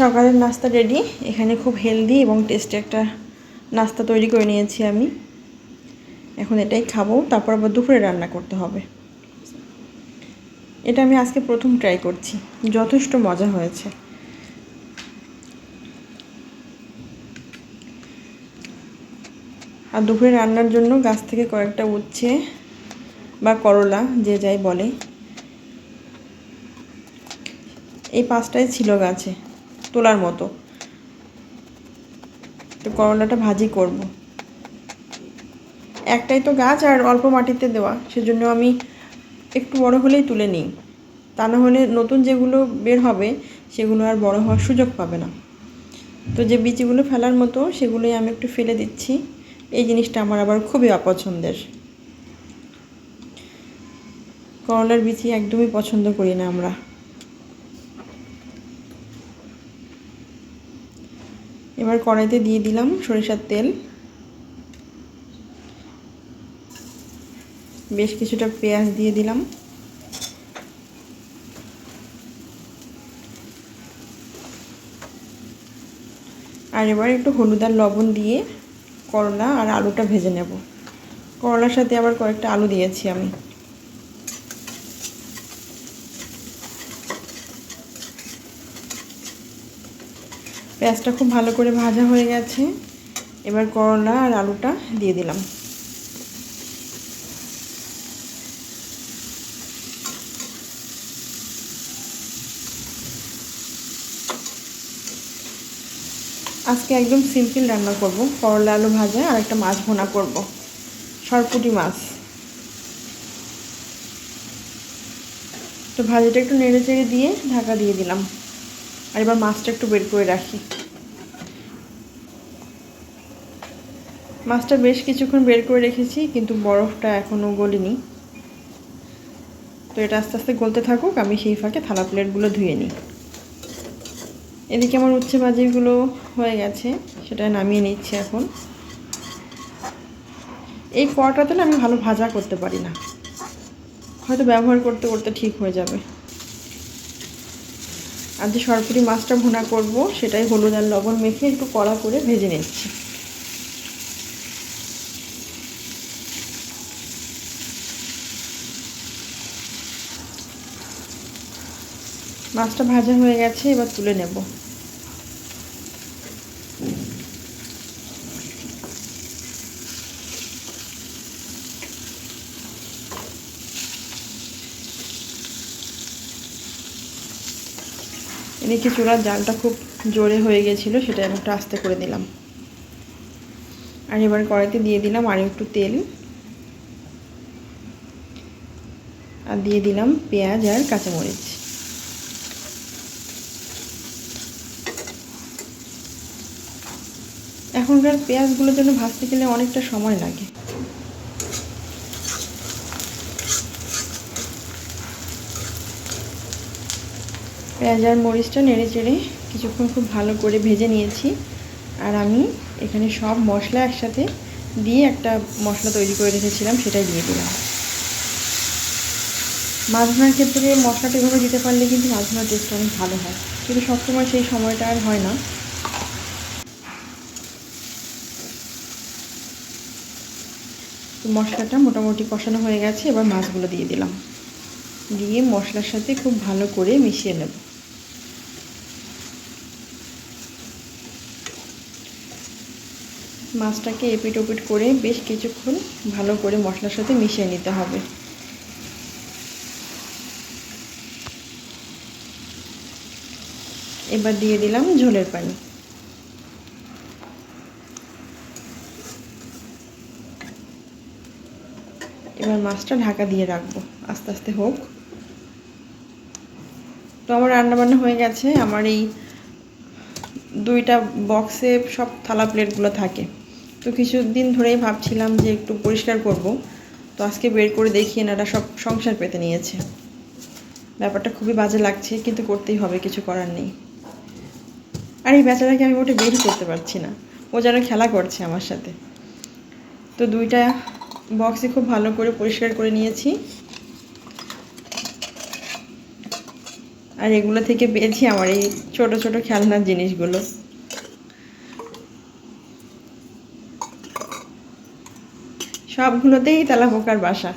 সকালের নাস্তা রেডি এখানে খুব হেলদি এবং টেস্টি একটা নাস্তা তৈরি করে নিয়েছি আমি। এখন এটাই খাব, তারপর আবার দুপুরে রান্না করতে হবে। এটা আমি আজকে প্রথম ট্রাই করছি, যথেষ্ট মজা হয়েছে। আর দুপুরে রান্নার জন্য গাছ থেকে কয়েকটা উচ্ছে বা করলা, যে যাই বলে। এই পাঁচটাই ছিল গাছে। তোলার মতো। তো করলাটা ভাজি করব। একটাই তো গাছ আর অল্প মাটিতে দেওয়া, সেজন্য আমি একটু বড় হলেই তুলে নিই। তা না হলে নতুন যেগুলো বের হবে, সেগুলো আর বড় হওয়ার সুযোগ পাবে না। তো যে বীজগুলো ফেলার মতো, সেগুলোই আমি একটু ফেলে দিচ্ছি। এই জিনিসটা আমার আবার খুবই অপছন্দের। করলার বিচি একদমই পছন্দ করি না আমরা। এবার কড়াইতে দিয়ে দিলাম সরিষার তেল। বেশ কিছুটা পেঁয়াজ দিয়ে দিলাম। আর এবার একটু হলুদ আর লবণ দিয়ে করলা আর আলুটা ভেজে নেব। করলার সাথে আবার কয়েকটা আলু দিয়েছি আমি। পেঁয়াজটা খুব ভালো করে ভাজা হয়ে গেছে। এবার করলা আর আলুটা দিয়ে দিলাম। আজকে একদম সিম্পল রান্না করব। করলা, আলু ভাজা আর একটা মাছ ভোনা করব। সরপুটি মাছ। তো ভাজিটা একটু নেড়ে চেড়ে দিয়ে ঢাকা দিয়ে দিলাম। আর এবার মাছটা একটু বের করে রাখি। মাছটা বেশ কিছুক্ষণ বের করে রেখেছি, কিন্তু বরফটা এখনও গলিনি। তো এটা আস্তে আস্তে গলতে থাকুক, আমি সেই ফাঁকে থালা প্লেটগুলো ধুয়ে নিই। এদিকে আমার উচ্ছে ভাজিগুলো হয়ে গেছে, সেটা নামিয়ে নিচ্ছি এখন। এই কড়াটা তেলে আমি ভালো ভাজা করতে পারি না। হয়তো ব্যবহার করতে করতে ঠিক হয়ে যাবে। আর যে সরপুরি মাছটা ভোনা করব, সেটাই হলুদ আর লবণ মেখে একটু কড়া করে ভেজে নিচ্ছি। মাছটা ভাজা হয়ে গেছে, এবার তুলে নেব। এদিকে চুলার জালটা খুব জোরে হয়ে গেছিল, সেটা আমি একটু আস্তে করে দিলাম আর এবার কড়াইতে দিয়ে দিলাম আর একটু তেল। আর দিয়ে দিলাম পেঁয়াজ আর কাঁচামরিচ। এখনকার পেঁয়াজগুলোর জন্য ভাজতে গেলে অনেকটা সময় লাগে। পেঁয়াজ আর মরিচটা নেড়ে চেড়ে কিছুক্ষণ খুব ভালো করে ভেজে নিয়েছি। আর আমি এখানে সব মশলা একসাথে দিয়ে একটা মশলা তৈরি করে রেখেছিলাম, সেটাই দিয়ে দিলাম। মাছ ভাঙার ক্ষেত্রে মশলাটা এভাবে দিতে পারলে কিন্তু মাছ ভাঙার টেস্টটা অনেক ভালো হয়। কিন্তু সবসময় সেই সময়টা আর হয় না। তো মশলাটা মোটামুটি কষানো হয়ে গেছে, এবার মাছগুলো দিয়ে দিলাম। দিয়ে মশলার সাথে খুব ভালো করে মিশিয়ে নেব। মাছটাকে এপিট ওপিট করে বেশ কিছুক্ষণ ভালো করে মশলার সাথে মিশিয়ে নিতে হবে। এবার দিয়ে দিলাম ঝোলের পানি। এবার মাছটা ঢাকা দিয়ে রাখব, আস্তে আস্তে হোক। তো আমার রান্নাবান্না হয়ে গেছে, আমার এই দুইটা বক্সে সব থালা প্লেটগুলো থাকে। তো কিছুদিন ধরেই ভাবছিলাম যে একটু পরিষ্কার করব। তো আজকে বের করে দেখি এনারা সব সংসার পেতে নিয়েছে। ব্যাপারটা খুবই বাজে লাগছে, কিন্তু করতেই হবে, কিছু করার নেই। আর এই বেচারাকে আমি ওটা বেরই করতে পারছি না। ও যেন খেলা করছে আমার সাথে। তো দুইটা বক্সে খুব ভালো করে পরিষ্কার করে নিয়েছি। আর এগুলো থেকে পেয়েছি আমার এই ছোট ছোট খেলনার জিনিসগুলো। সবগুলোতেই তেলাপোকার বাসা।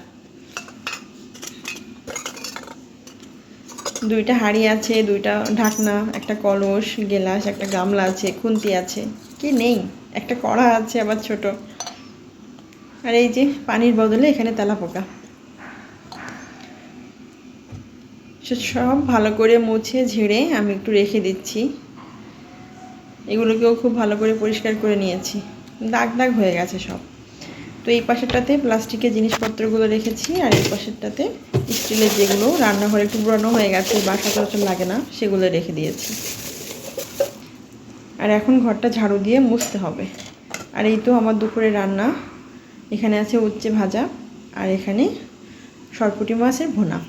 দুইটা হাঁড়ি আছে, দুইটা ঢাকনা, একটা কলস, গেলাস, একটা গামলা আছে, খুন্তি আছে। কি নেই? একটা কড়া আছে, আবার ছোট। আর এই যে পানির বদলে এখানে তেলাপোকা। সব ভালো করে মুছে, ঝেড়ে আমি একটু রেখে দিচ্ছি। এগুলোকেও খুব ভালো করে পরিষ্কার করে নিয়েছি। দাগ দাগ হয়ে গেছে সব। তো এই পাশেরটাতে প্লাস্টিকের জিনিসপত্রগুলো রেখেছি, আর এই পাশেরটাতে স্টিলের যেগুলো রান্নাঘরে একটু পুরানো হয়ে গেছে, বাসা চলাচল লাগে না, সেগুলো রেখে দিয়েছি। আর এখন ঘরটা ঝাড়ু দিয়ে মুছতে হবে। আর এই তো আমার দুপুরে রান্না। এখানে আছে উচ্ছে ভাজা, আর এখানে সরপুটি মাছের ভোনা।